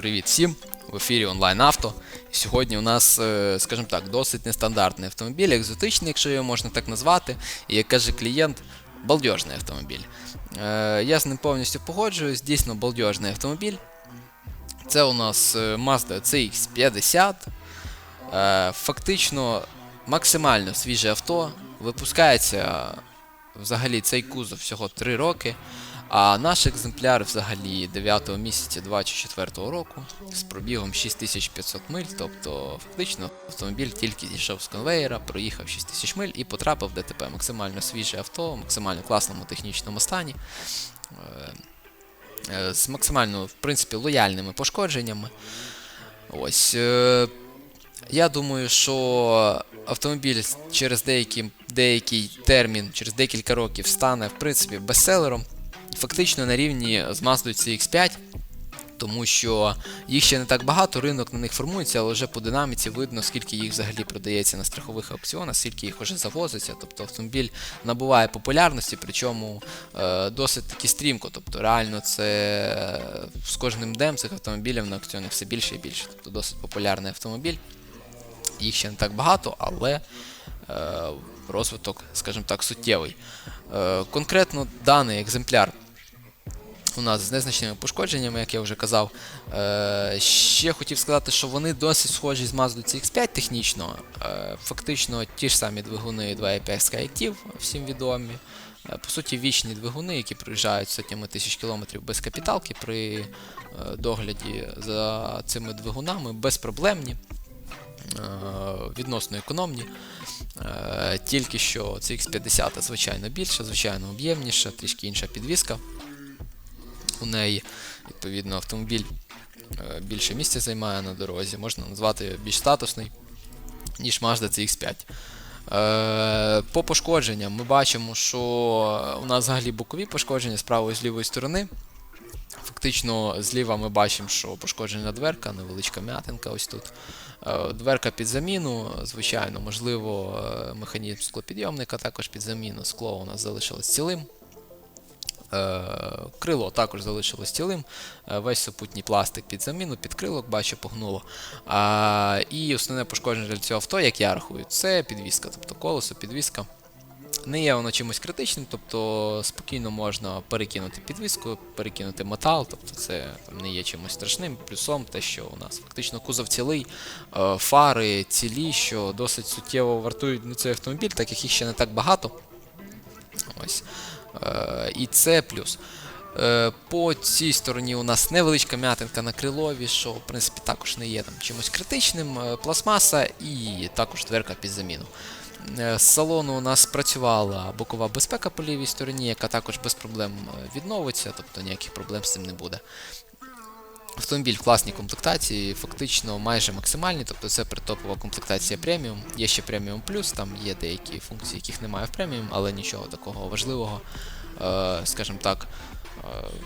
Привіт всім! В ефірі онлайн авто. Сьогодні у нас, е, скажімо так, досить нестандартний автомобіль, екзотичний, якщо його можна так назвати. І як каже клієнт, балдежний автомобіль. Е, Я з ним повністю погоджуюсь, дійсно балдежний автомобіль. Це у нас е, Mazda CX50. Е, Фактично максимально свіже авто. Випускається взагалі цей кузов всього 3 роки. А наш екземпляр взагалі 9 місяця 24 року з пробігом 6500 миль, тобто фактично автомобіль тільки зійшов з конвейера, проїхав 6000 миль і потрапив в ДТП. Максимально свіже авто, максимально класному технічному стані. Е, е, З максимально, в принципі, лояльними пошкодженнями. Ось. е, Я думаю, що автомобіль через деякий, деякий термін, через декілька років стане, в принципі, бестселером. Фактично на рівні з Mazda CX5, тому що їх ще не так багато, ринок на них формується, але вже по динаміці видно, скільки їх взагалі продається на страхових аукціонах, скільки їх вже завозиться. Тобто автомобіль набуває популярності, причому е, досить таки стрімко. Тобто реально це е, з кожним днем цих автомобілів на аукціонах все більше і більше. Тобто досить популярний автомобіль. Їх ще не так багато, але е, розвиток, скажімо так, суттєвий. Е, конкретно даний екземпляр у нас з незначними пошкодженнями, як я вже казав. Е, ще хотів сказати, що вони досить схожі з Mazda CX5 технічно. Е, фактично ті ж самі двигуни 2.5 Skyactiv, всім відомі. По суті, вічні двигуни, які проїжджають сотнями тисяч кілометрів без капіталки при догляді за цими двигунами, безпроблемні, відносно економні. Е, Тільки що CX50 звичайно більша, звичайно об'ємніша, трішки інша підвіска у неї. Відповідно, автомобіль е, більше місця займає на дорозі, можна назвати більш статусний, ніж Mazda CX5. Е, По пошкодженням ми бачимо, що у нас взагалі бокові пошкодження з правої і з лівої сторони. Фактично, зліва ми бачимо, що пошкоджена дверка, невеличка м'ятинка ось тут. Е, Дверка під заміну, звичайно, можливо, е, механізм склопідйомника також під заміну. Скло у нас залишилось цілим. Е, Крило також залишилось цілим. Весь супутній пластик під заміну, під крилок, бачу, погнуло. І основне пошкодження для цього авто, як я рахую, це підвіска, тобто колесо, підвіска. Не є воно чимось критичним, тобто спокійно можна перекинути підвіску, перекинути метал, тобто це не є чимось страшним. Плюсом те, що у нас фактично кузов цілий, е, фари цілі, що досить суттєво вартують на цей автомобіль, так як їх ще не так багато. Ось. Е, І це плюс. Е, По цій стороні у нас невеличка м'ятинка на крилові, що в принципі також не є там чимось критичним. Пластмаса і також дверка під заміну. Е, З салону у нас працювала бокова безпека по лівій стороні, яка також без проблем е, відновиться, тобто ніяких проблем з цим не буде. Автомобіль в класній комплектації, фактично майже максимальний, тобто це притопова комплектація преміум. Є ще преміум плюс, там є деякі функції, яких немає в преміум, але нічого такого важливого, е, скажімо так,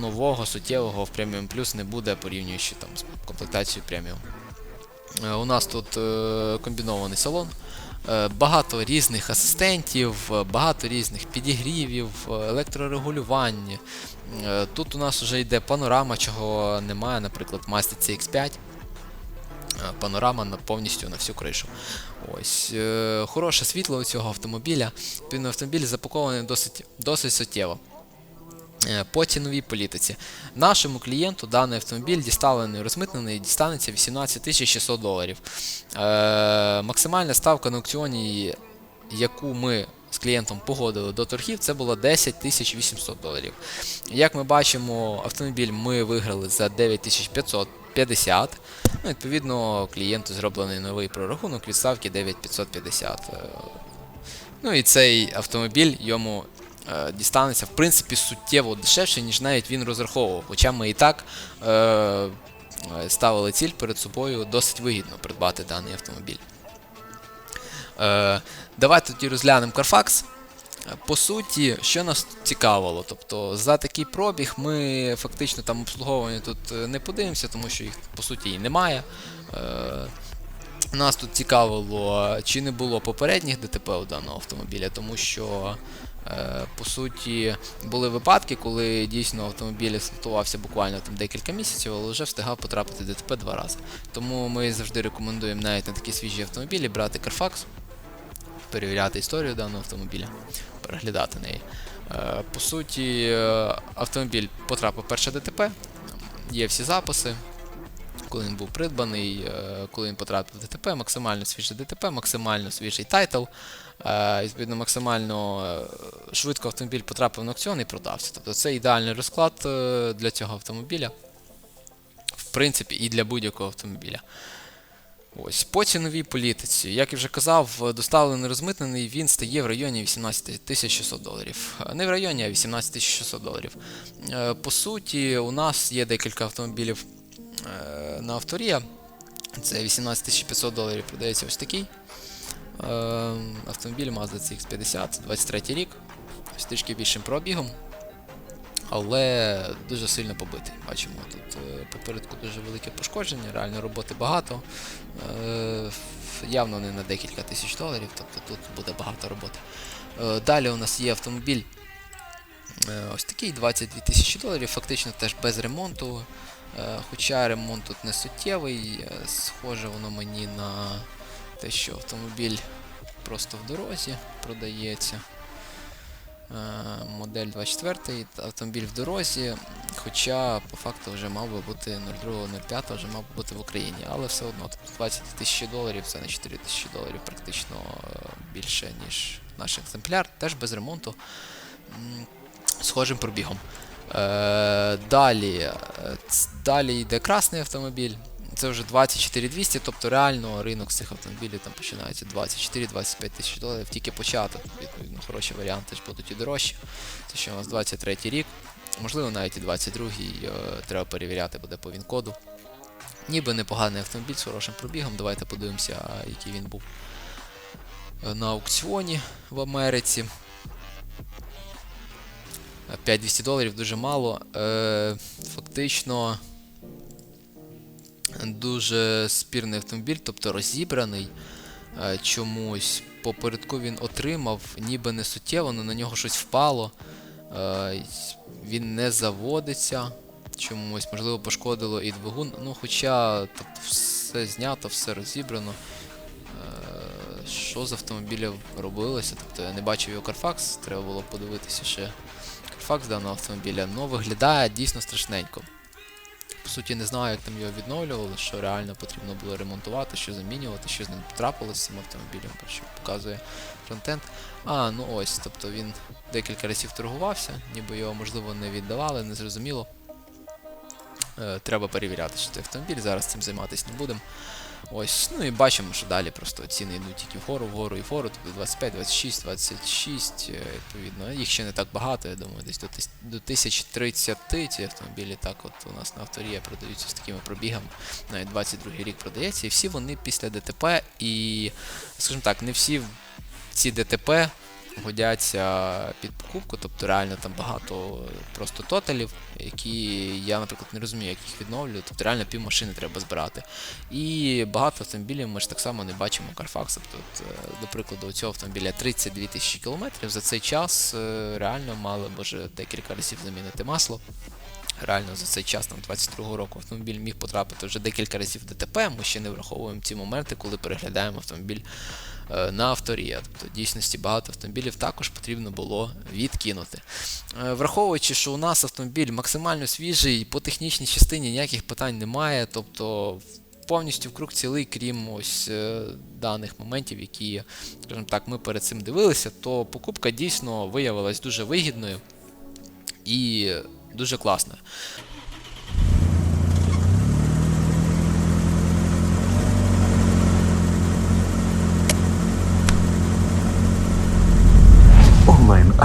нового, суттєвого в преміум плюс не буде, порівнюючи там з комплектацією преміум. У нас тут комбінований салон. Е, Багато різних асистентів, е, багато різних підігрівів, е, електрорегулювань. Е, Тут у нас вже йде панорама, чого немає, наприклад, в Mazda CX5. Е, Панорама повністю на всю кришу. Ось. Хороше світло у цього автомобіля. Відповідно, автомобіль запакований досить, досить суттєво. Е, По ціновій політиці. Нашому клієнту даний автомобіль діставлений, розмитнений, дістанеться 18 600 доларів. Е, максимальна ставка на аукціоні, яку ми з клієнтом погодили до торгів, це було 10 800 доларів. Як ми бачимо, автомобіль ми виграли за 9550. Ну, відповідно, клієнту зроблений новий прорахунок від ставки 9550. Е, Ну і цей автомобіль йому дістанеться в принципі суттєво дешевше, ніж навіть він розраховував. Хоча ми і так е, е, ставили ціль перед собою досить вигідно придбати даний автомобіль. Е, давайте тоді розглянемо Carfax. Е, По суті, що нас цікавило, тобто за такий пробіг ми фактично там обслуговування тут е, не подивимося, тому що їх по суті і немає. Е, нас тут цікавило, чи не було попередніх ДТП у даного автомобіля, тому що Е, По суті, були випадки, коли дійсно автомобіль експлуатувався буквально там декілька місяців, але вже встигав потрапити в ДТП два рази. Тому ми завжди рекомендуємо навіть на такі свіжі автомобілі брати Carfax, перевіряти історію даного автомобіля, переглядати неї. Е, По суті, е, автомобіль потрапив в перше ДТП, є всі записи, коли він був придбаний, е, коли він потрапив в ДТП, максимально свіже ДТП, максимально свіжий тайтл. Е, Відповідно, максимально е, швидко автомобіль потрапив на аукціон і продався. Тобто це ідеальний розклад для цього автомобіля. В принципі, і для будь-якого автомобіля. Ось, по ціновій політиці, як я вже казав, доставлений розмитнений він стає в районі 18 600 доларів. Не в районі, а 18 600 доларів. По суті, у нас є декілька автомобілів на авторія. Це 18 500 доларів продається ось такий. Е, Автомобіль Mazda CX-50, 23 рік, з трішки більшим пробігом, але дуже сильно побитий. Бачимо, тут е, попередку дуже велике пошкодження, реально роботи багато. Е, Явно не на декілька тисяч доларів, тобто тут буде багато роботи. Е, Далі у нас є автомобіль е, ось такий 22 тисячі доларів, фактично теж без ремонту. Е, Хоча ремонт тут не суттєвий, е, схоже воно мені на те, що автомобіль просто в дорозі продається. Е, Модель 24, автомобіль в дорозі, хоча по факту вже мав би бути 02.05 вже мав би бути в Україні, але все одно тобто 20 тисяч доларів це на 4 тисячі доларів практично більше, ніж наш екземпляр, теж без ремонту. Схожим пробігом. Е, далі, е, далі йде красний автомобіль. Це вже 24200, тобто реально ринок цих автомобілів там починається 24-25 тисяч доларів, тільки початок. Відповідно, хороші варіанти ж будуть і дорожчі. Це ще у нас 23 рік, можливо, навіть і 22-й, е, треба перевіряти буде по він-коду. Ніби непоганий автомобіль з хорошим пробігом. Давайте подивимося, який він був е, на аукціоні в Америці. 5200 доларів дуже мало. Е, фактично дуже спірний автомобіль, тобто розібраний е, чомусь. Попередку він отримав, ніби не суттєво, але на нього щось впало. Е, він не заводиться чомусь, можливо, пошкодило і двигун. Ну, хоча тобто, все знято, все розібрано. Е, що з автомобілем робилося? Тобто я не бачив його Carfax, треба було подивитися ще Carfax даного автомобіля. Ну, виглядає дійсно страшненько. По суті, не знаю, як там його відновлювали, що реально потрібно було ремонтувати, що замінювати, що з ним трапилося з цим автомобілем, що показує фронтенд. А, ну ось, тобто він декілька разів торгувався, ніби його, можливо, не віддавали, не зрозуміло. Треба перевіряти, що це автомобіль, зараз цим займатися не будемо. Ось, ну і бачимо, що далі просто ціни йдуть тільки вгору, вгору і вгору, тобто 25, 26, 26, е, відповідно. Їх ще не так багато, я думаю, десь до, до 1030 ці автомобілі так от у нас на авторія продаються з такими пробігами. Навіть 22 рік продається, і всі вони після ДТП, і, скажімо так, не всі ці ДТП годяться під покупку, тобто реально там багато просто тоталів, які я, наприклад, не розумію, як їх відновлюю, тобто реально пів машини треба збирати. І багато автомобілів ми ж так само не бачимо Carfax. Тобто, е, до прикладу, у цього автомобіля 32 тисячі кілометрів. За цей час е, реально мали б вже декілька разів замінити масло. Реально за цей час, там 22-го року, автомобіль міг потрапити вже декілька разів в ДТП. Ми ще не враховуємо ці моменти, коли переглядаємо автомобіль на авторія. Тобто, в дійсності багато автомобілів також потрібно було відкинути. Е, Враховуючи, що у нас автомобіль максимально свіжий, по технічній частині ніяких питань немає, тобто повністю вкруг цілий, крім ось е, даних моментів, які, скажімо так, ми перед цим дивилися, то покупка дійсно виявилась дуже вигідною і дуже класною. Онлайн